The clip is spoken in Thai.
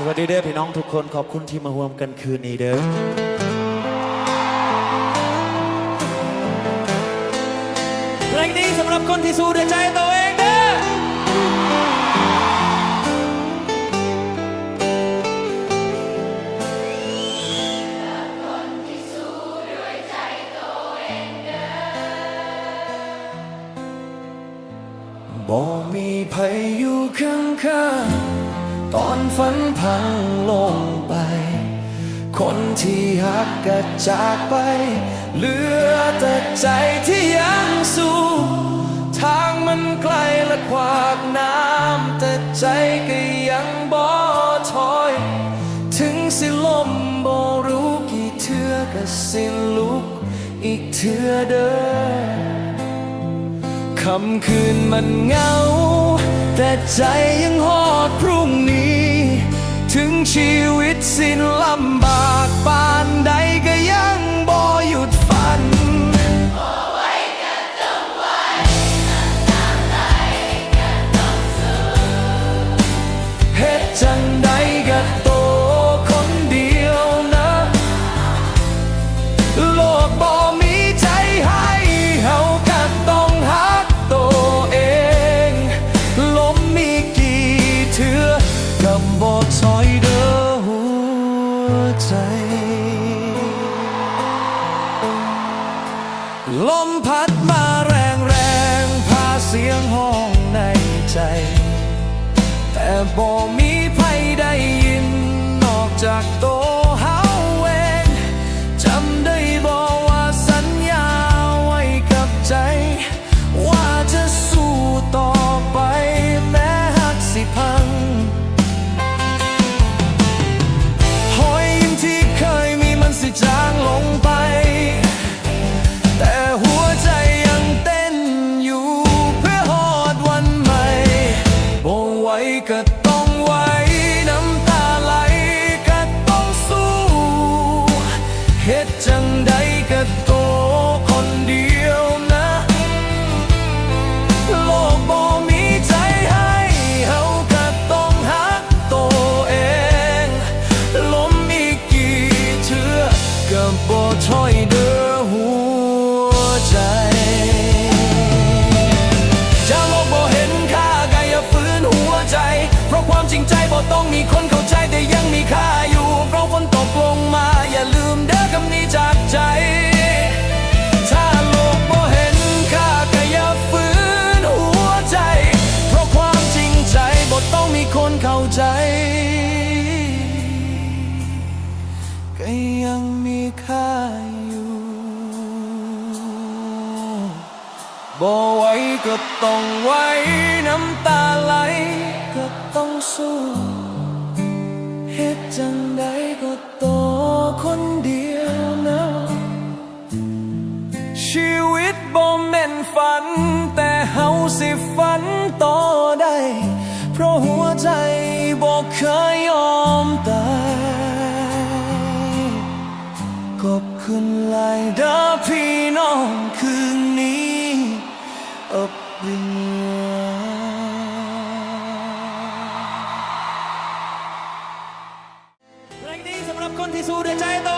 สวัสดีเด้อพี่น้องทุกคนขอบคุณที่มาร่วมกันคืนนี้เด้อเพลงนี้สำหรับคนที่สู้ด้วยใจตัวเองเด้อบ่มีภัยอยู่ข้างข้างๆ ตอนฝันพังลงไป คนที่หักก็จากไป เหลือแต่ใจที่ยังสู้ทางมันไกลและขวากน้ำแต่ใจก็ยังบ่ถอย ถึงสิลมบ่รู้กี่เทือก็สิลุกอีกเทือเด้อคำคืนมันเงา แต่ใจยังหอดพรุ่งนี้ ถึงชีวิตสิ้นลำบากไป ใจ ลมพัดมาแรงแรงพาเสียงห้องในใจ แต่บ่ม ก็ต้องไหวน้ำตาไหลก็ต้องสู้เฮ็ดจังใดก็โตคนเดียวนะ โลกบ่มีใจให้เฮาก็ต้องหักตัวเอง ล้มอีกกี่เทื่อก็บ่ช่อยเด้อหัวใจ ต้องมีคนเข้าใจแต่ยังมีค่าอยู่ เพราะฝนตกลงมาอย่าลืมเด้อคำนี้จากใจ ถ้าโลกบ่เห็นค่าก็อย่าฝืนหัวใจ เพราะความจริงใจบ่ต้องมีคนเข้าใจก็ยังมีค่าอยู่บ่ไหวก็ต้องไหวน้ำ ฝันต่อได้ เพราะหัวใจบ่เคยยอมตายขอบคุณหลายเด้อพี่น้องคืนนี้อบอุ่นเพลงนี้สำหรับคนที่สู้ด้วยใจตัวเอ